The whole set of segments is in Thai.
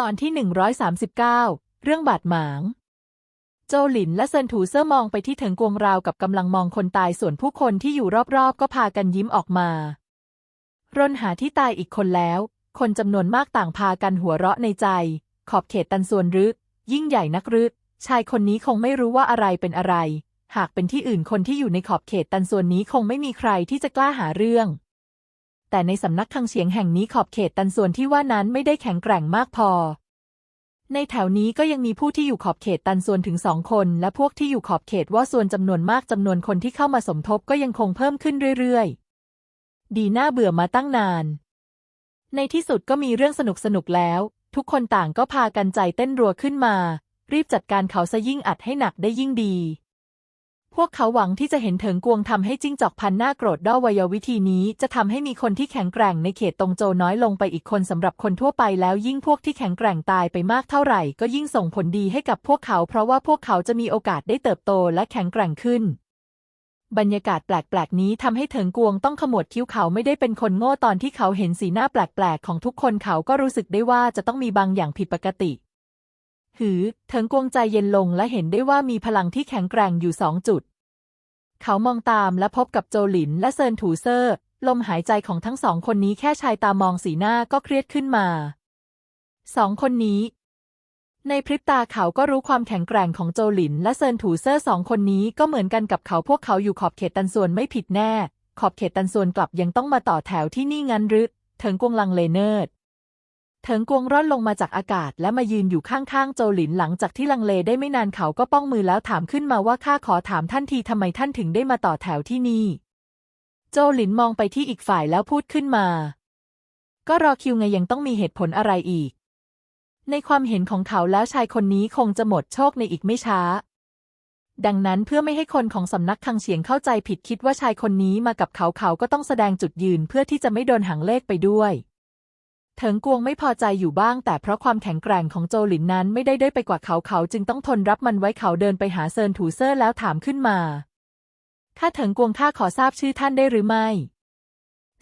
ตอนที่ 139 เรื่องบาดหมาง โจหลินและเซินถูเซอร์มองไปที่เถิงกวงราวกับกำลังมองคนตายส่วนผู้คนที่อยู่รอบๆ ก็พากันยิ้มออกมารนหาที่ตายอีกคนแล้ว คนจำนวนมากต่างพากันหัวเราะในใจ ขอบเขตตันส่วนรึยิ่งใหญ่นักรึชายคนนี้คงไม่รู้ว่าอะไรเป็นอะไร หากเป็นที่อื่นคนที่อยู่ในขอบเขตตันส่วนนี้คงไม่มีใครที่จะกล้าหาเรื่อง แต่ในสำนักคังเฉียงแห่งนี้ขอบเขตตันส่วนที่ว่านั้นไม่ได้แข็งแกร่งมากพอ ในแถวนี้ก็ยังมีผู้ที่อยู่ขอบเขตตันส่วนถึงสองคน และพวกที่อยู่ขอบเขตว่าส่วนจำนวนมากจำนวนคนที่เข้ามาสมทบก็ยังคงเพิ่มขึ้นเรื่อยๆ ดีน่าเบื่อมาตั้งนาน ในที่สุดก็มีเรื่องสนุกสนุกๆแล้ว ทุกคนต่างก็พากันใจเต้นรัวขึ้นมา รีบจัดการเขาซะยิ่งอัดให้หนักได้ยิ่งดี พวกเขาหวังที่จะเห็นเถิงกวงทำให้จิ้งจอกพันหน้าโกรธด้อวัยวิธีนี้จะทำให้มีคนที่แข็งแกร่งในเขตตงโจน้อยลงไปอีกคนสำหรับคนทั่วไปแล้วยิ่งพวกที่แข็งแกร่งตายไปมากเท่าไหร่ ก็ยิ่งส่งผลดีให้กับพวกเขา เพราะว่าพวกเขาจะมีโอกาสได้เติบโตและแข็งแกร่งขึ้น บรรยากาศแปลกๆ นี้ทำให้เถิงกวงต้องขมวดคิ้วเขาไม่ได้เป็นคนโง่ตอนที่เขาเห็นสีหน้าแปลกๆ ของทุกคนเขาก็รู้สึกได้ว่าจะต้องมีบางอย่างผิดปกติ หือ เถิงกวงใจเย็นลงและเห็นได้ว่ามีพลังที่แข็งแกร่งอยู่สองจุด เขามองตามและพบกับโจหลินและเซินถูเซอร์ ลมหายใจของทั้งสองคนนี้แค่ชายตามองสีหน้าก็เครียดขึ้นมา สองคนนี้ ในพริบตาเขาก็รู้ความแข็งแกร่งของโจหลินและเซินถูเซอร์สองคนนี้ก็เหมือนกันกับเขาพวกเขาอยู่ขอบเขตตันส่วนไม่ผิดแน่ ขอบเขตตันส่วนกลับยังต้องมาต่อแถวที่นี่งั้นหรือเถิงกวงลังเลเนิร์ด เถิงกวงร่อนลงมาจากอากาศและมายืนอยู่ข้างๆโจหลินหลังจากที่ลังเลได้ไม่นานเขาก็ป้องมือแล้วถามขึ้นมาว่าข้าขอถามท่านทีทำไมท่านถึงได้มาต่อแถวที่นี่ โจหลินมองไปที่อีกฝ่ายแล้วพูดขึ้นมา ก็รอคิวไงยังต้องมีเหตุผลอะไรอีก ในความเห็นของเขาแล้วชายคนนี้คงจะหมดโชคในอีกไม่ช้า ดังนั้นเพื่อไม่ให้คนของสำนักคังเฉียงเข้าใจผิดคิดว่าชายคนนี้มากับเขาเขาก็ต้องแสดงจุดยืนเพื่อที่จะไม่โดนหางเลขไปด้วย เถิงกวงไม่พอใจอยู่บ้าง แต่เพราะความแข็งแกร่งของโจหลินนั้นไม่ได้ด้อยไปกว่าเขาเขาจึงต้องทนรับมันไว้เขาเดินไปหาเซินถูเซอร์แล้วถามขึ้นมาข้าเถิงกวงข้าขอทราบชื่อท่านได้หรือไม่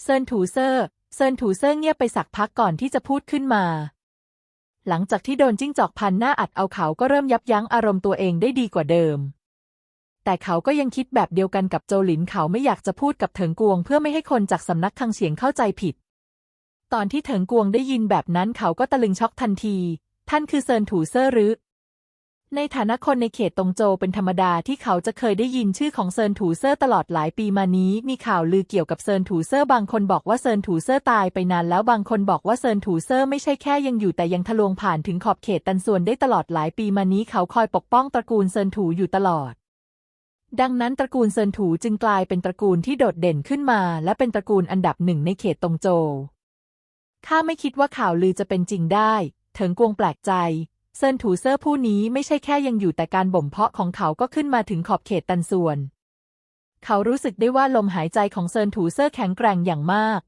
เซินถูเซอร์ เซินถูเซอร์เงียบไปสักพักก่อนที่จะพูดขึ้นมา หลังจากที่โดนจิ้งจอกพันหน้าอัดเอาเขาก็เริ่มยับยั้งอารมณ์ตัวเองได้ดีกว่าเดิม แต่เขาก็ยังคิดแบบเดียวกันกับโจหลินเขาไม่อยากจะพูดกับเถิงกวง เพื่อไม่ให้คนจากสำนักคังเฉียงเข้าใจผิด ตอนที่เถิงกวงได้ยินแบบนั้นเขาก็ตะลึงช็อกทันที ท่านคือเซินถูเซอร์หรือ ในฐานะคนในเขตตงโจเป็นธรรมดาที่เขาจะเคยได้ยินชื่อของเซินถูเซอร์ตลอดหลายปีมานี้ มีข่าวลือเกี่ยวกับเซินถูเซอร์บางคนบอกว่าเซินถูเซอร์ตายไปนานแล้วบางคนบอกว่าเซินถูเซอร์ไม่ใช่แค่ยังอยู่แต่ยังทะลวงผ่านถึงขอบเขตตันส่วนได้ตลอดหลายปีมานี้เขาคอยปกป้องตระกูลเซินถูอยู่ตลอดดังนั้นตระกูลเซินถูจึงกลายเป็นตระกูลที่โดดเด่นขึ้นมา และเป็นตระกูลอันดับหนึ่งในเขตตงโจ ข้าไม่คิดว่าข่าวลือจะเป็นจริงได้ เถิงกวงแปลกใจ เซินถูเซอร์ผู้นี้ไม่ใช่แค่ยังอยู่แต่การบ่มเพาะของเขาก็ขึ้นมาถึงขอบเขตตันส่วน เขารู้สึกได้ว่าลมหายใจของเซินถูเซอร์แข็งแกร่งอย่างมาก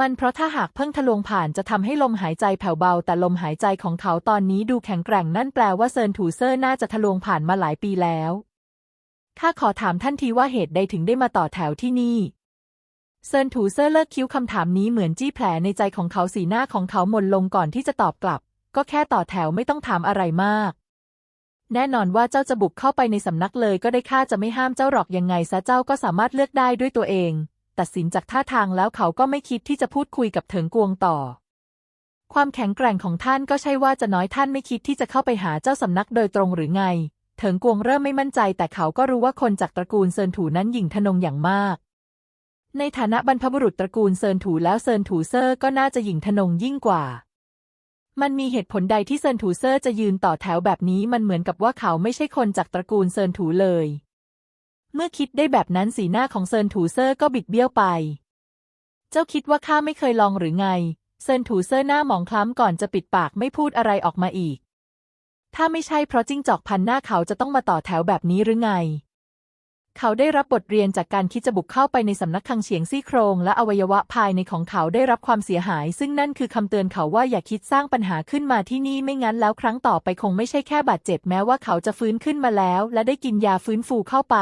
มันเพราะถ้าหากเพิ่งทะลวงผ่านจะทำให้ลมหายใจแผ่วเบา แต่ลมหายใจของเขาตอนนี้ดูแข็งแกร่งนั่นแปลว่าเซินถูเซอร์น่าจะทะลวงผ่านมาหลายปีแล้วข้าขอถามท่านทีว่าเหตุใดถึงได้มาต่อแถวที่นี่ เซินถูเซอร์เลิกคิ้วคำถามนี้เหมือนจี้แผลในใจของเขาสีหน้าของเขาหม่นลงก่อนที่จะตอบกลับ ก็แค่ต่อแถวไม่ต้องถามอะไรมาก แน่นอนว่าเจ้าจะบุกเข้าไปในสำนักเลยก็ได้ข้าจะไม่ห้ามเจ้าหรอกยังไงซะเจ้าก็สามารถเลือกได้ด้วยตัวเอง ตัดสินจากท่าทางแล้วเขาก็ไม่คิดที่จะพูดคุยกับเถิงกวงต่อ ความแข็งแกร่งของท่านก็ใช่ว่าจะน้อยท่านไม่คิดที่จะเข้าไปหาเจ้าสำนักโดยตรงหรือไง เถิงกวงเริ่มไม่มั่นใจ แต่เขาก็รู้ว่าคนจากตระกูลเซินถูนั้นหยิ่งทะนงอย่างมาก ในฐานะบรรพบุรุษตระกูลเซินถูแล้วเซินถูเซอร์ก็น่าจะหยิ่งทนงยิ่งกว่า มันมีเหตุผลใดที่เซินถูเซอร์จะยืนต่อแถวแบบนี้มันเหมือนกับว่าเขาไม่ใช่คนจากตระกูลเซินถูเลย เมื่อคิดได้แบบนั้นสีหน้าของเซินถูเซอร์ก็บิดเบี้ยวไป เจ้าคิดว่าข้าไม่เคยลองหรือไง เซินถูเซอร์หน้าหมองคล้ำก่อนจะปิดปากไม่พูดอะไรออกมาอีก ถ้าไม่ใช่เพราะจิ้งจอกพันหน้าเขาจะต้องมาต่อแถวแบบนี้หรือไง เขาได้รับบทเรียนจากการคิดจะบุกเข้าไปในสำนักคังเฉียงซี่โครง และอวัยวะภายในของเขาได้รับความเสียหาย ซึ่งนั่นคือคำเตือนเขาว่าอย่าคิดสร้างปัญหาขึ้นมาที่นี่ไม่งั้นแล้วครั้งต่อไปคงไม่ใช่แค่บาดเจ็บแม้ว่าเขาจะฟื้นขึ้นมาแล้ว และได้กินยาฟื้นฟูเข้าไป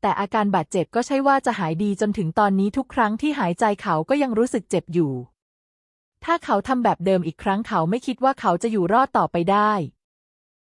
แต่อาการบาดเจ็บก็ใช่ว่าจะหายดีจนถึงตอนนี้ทุกครั้งที่หายใจเขาก็ยังรู้สึกเจ็บอยู่ ถ้าเขาทำแบบเดิมอีกครั้งเขาไม่คิดว่าเขาจะอยู่รอดต่อไปได้